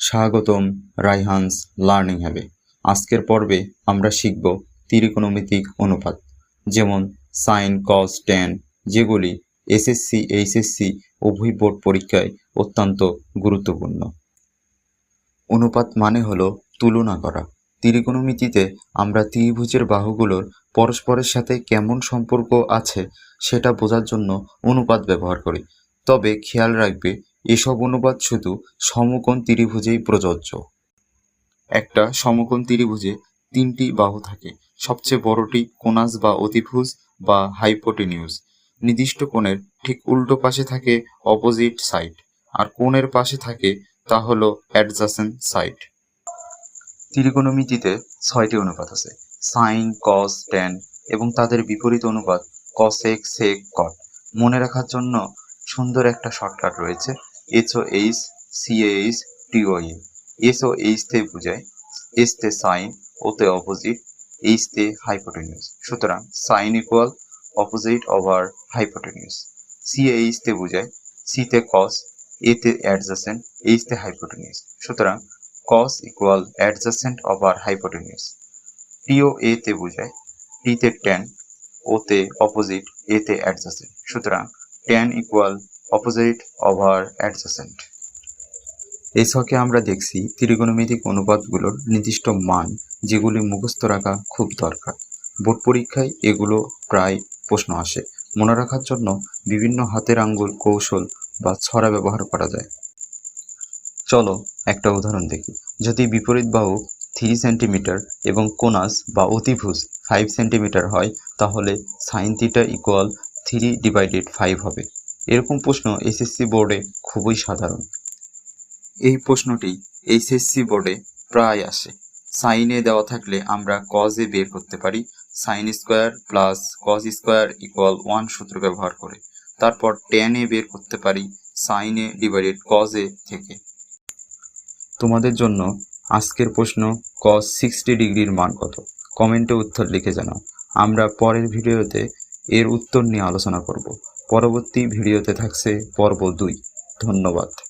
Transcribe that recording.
স্বাগতম, রাইহান্স লার্নিং হ্যাবে। আজকের পর্বে আমরা শিখব ত্রিকোণমিতিক অনুপাত, যেমন সাইন, কস, ট্যান, যেগুলি এসএসসি, এইচএসসি, উভয় বোর্ড পরীক্ষায় অত্যন্ত গুরুত্বপূর্ণ। অনুপাত মানে হলো তুলনা করা। ত্রিকোণমিতিতে আমরা ত্রিভুজের বাহুগুলোর পরস্পরের সাথে কেমন সম্পর্ক আছে সেটা বোঝার জন্য অনুপাত ব্যবহার করি। তবে খেয়াল রাখবে এসব অনুপাত শুধু সমকোণ ত্রিভুজেই প্রযোজ্য। একটা সমকোণ ত্রিভুজে তিনটি বাহু থাকে। সবচেয়ে বড়টি কোনাস বা অতিভুজ বা হাইপোটেনিউস। নির্দিষ্ট কোণের ঠিক উল্টো পাশে থাকে অপোজিট সাইড। আর কোণের পাশে থাকে তা হলো অ্যাডজাসেন্ট সাইড। ত্রিকোণমিতিতে ছয়টি অনুপাত আছে। সাইন, কস, ট্যান এবং তাদের বিপরীত অনুপাত কসেক সেক কট। মনে রাখার জন্য সুন্দর একটা শর্টকাট রয়েছে। SO H CH TOA S O H তে বোঝায় এস তে সাইন ওতে অপোজিট এইচ তে হাইপোটেনিউস সুতরাং sine equal opposite over hypotenuse CH তে বোঝায় সি তে কস এ তে অ্যাডজাসেন্ট এইচ তে হাইপোটেনিউস সুতরাং cos equal adjacent over hypotenuse টিও এ তে বোঝায় টি তে ট্যান ও তে অপোজিট এতে অ্যাডজাসেন্ট সুতরাং tan equal opposite over adjacent এই ছকে আমরা দেখছি ত্রিকোণমিতিক অনুপাতগুলোর নির্দিষ্ট মান যেগুলি মুখস্থ রাখা খুব দরকার। বোর্ড পরীক্ষায় এগুলো প্রায় প্রশ্ন আসে। মনে রাখার জন্য বিভিন্ন হাতের আঙ্গুল, কৌশল বা ছড়া ব্যবহার করা যায়। চলো একটা উদাহরণ দেখি। যদি বিপরীত বাহু থ্রি সেন্টিমিটার এবং কোনাস বা অতিভুজ ফাইভ সেন্টিমিটার হয়, তাহলে sine theta equal three divided five হবে। এরকম প্রশ্ন এসএসসি বোর্ডে খুবই সাধারণ। এই প্রশ্নটি এইচএসসি বোর্ডে প্রায় আসে। সাইনে দেওয়া থাকলে আমরা কজে বের করতে পারি। Sine square plus cos square equal one সূত্র ব্যবহার করে। তারপর টেনে বের করতে পারি সাইনে ডিভাইডেড কজে থেকে। তোমাদের জন্য আজকের প্রশ্ন কজ সিক্সটি ডিগ্রির মান কত? কমেন্টে উত্তর লিখে জানাও। আমরা পরের ভিডিওতে এর উত্তর নিয়ে আলোচনা করব। পরবর্তী ভিডিওতে থাকছে পর্ব দুই। ধন্যবাদ।